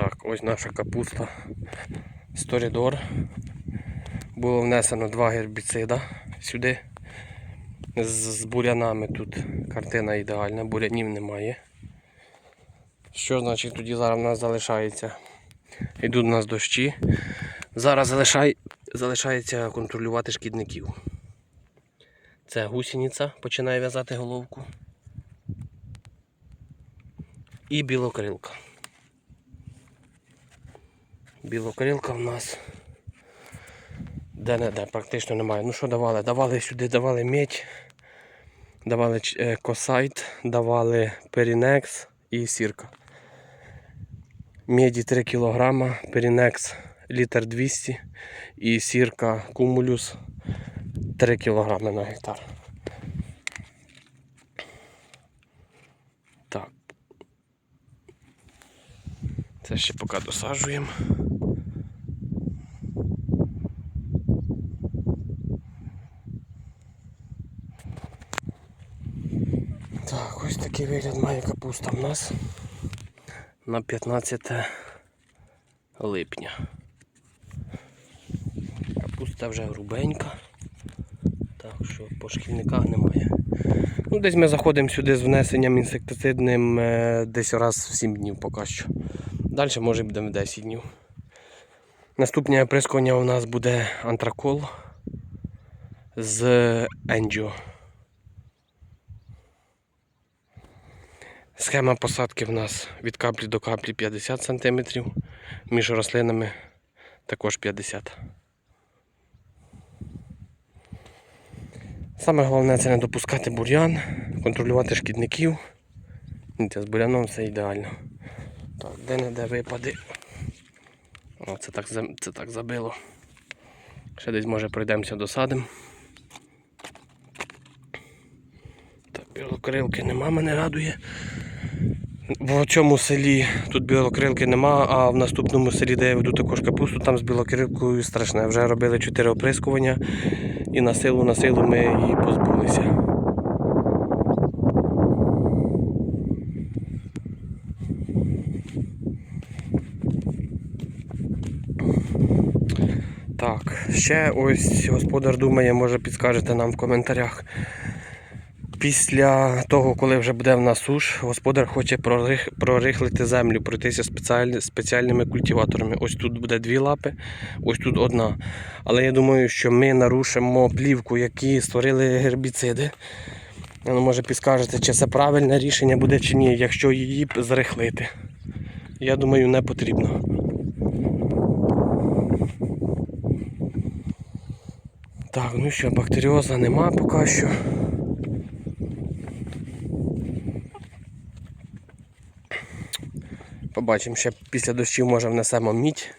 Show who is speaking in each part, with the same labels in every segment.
Speaker 1: Так, ось наша капуста Сторідор. Було внесено два гербіцида сюди. З, бурянами тут картина ідеальна, бурянів немає. Що значить тоді зараз в нас залишається? Йдуть у нас дощі. Зараз залишай, залишається контролювати шкідників. Це гусениця починає в'язати головку. І білокрилка. Білокрилка в нас де-не-де практично немає. Ну що давали? Давали сюди, давали медь, давали е, косайт, давали перінекс і сірка. Меді 3 кг, перінекс літр 200 і сірка кумулюс 3 кг на гектар. Так. Це ще поки досаджуємо. Так, ось такий вигляд має капуста в нас на 15 липня. Капуста вже грубенька, так що по шкільниках немає. Ну, десь ми заходимо сюди з внесенням інсектицидним е, десь раз в 7 днів поки що. Далі може будемо 10 днів. Наступне оприскування у нас буде антракол з Енджіо. Схема посадки в нас від каплі до каплі 50 см, між рослинами також 50 Саме головне це не допускати бур'ян, контролювати шкідників. З буряном все ідеально. Так, де-не-де випади. О, це так, це так забило. Ще десь може пройдемося досадим. Так, білокрилки нема, мене радує. В цьому селі тут білокрилки нема, а в наступному селі, де я веду також капусту, там з білокрилкою страшне. Вже робили 4 оприскування і на силу на силу ми її позбулися. Так, ще ось господар думає, може підскажете нам в коментарях. Після того, коли вже буде в нас суш, господар хоче прорих, прорихлити землю, пройтися спеціаль, спеціальними культиваторами. Ось тут буде дві лапи, ось тут одна. Але я думаю, що ми нарушимо плівку, які створили гербіциди. Ну, може підскажете, чи це правильне рішення буде чи ні, якщо її зрихлити. Я думаю, не потрібно. Так, ну що, бактеріоза нема поки що. Побачимо, ще після дощів може внесемо мідь.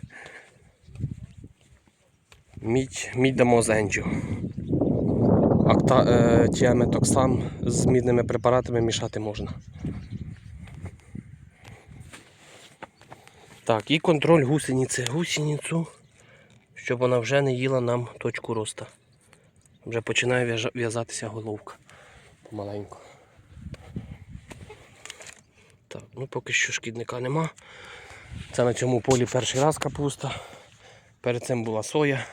Speaker 1: Мідь, мідь дамо з енджіо. Акта, е, тіаметоксам з мідними препаратами мішати можна. Так, і контроль гусениці. Гусеницю, щоб вона вже не їла нам точку роста. Вже починає в'язатися головка помаленьку. Так, ну поки що шкідника нема. Це на цьому полі перший раз капуста. Перед цим була соя.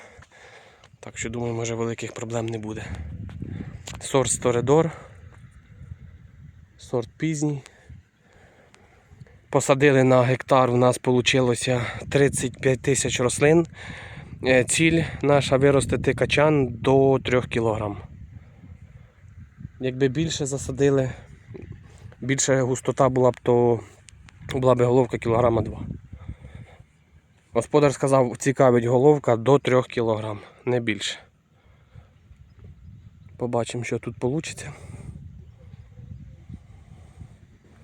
Speaker 1: Так що думаю, може великих проблем не буде. Сорт Сторедор. Сорт пізній. Посадили на гектар, у нас вийшло 35 тисяч рослин. Е, Ціль наша виростити качан до 3 кг. Якби більше засадили, більше густота була б, то була б головка кілограма 2. Господар сказав, цікавить головка до 3 кг, не більше. Побачимо, що тут вийде.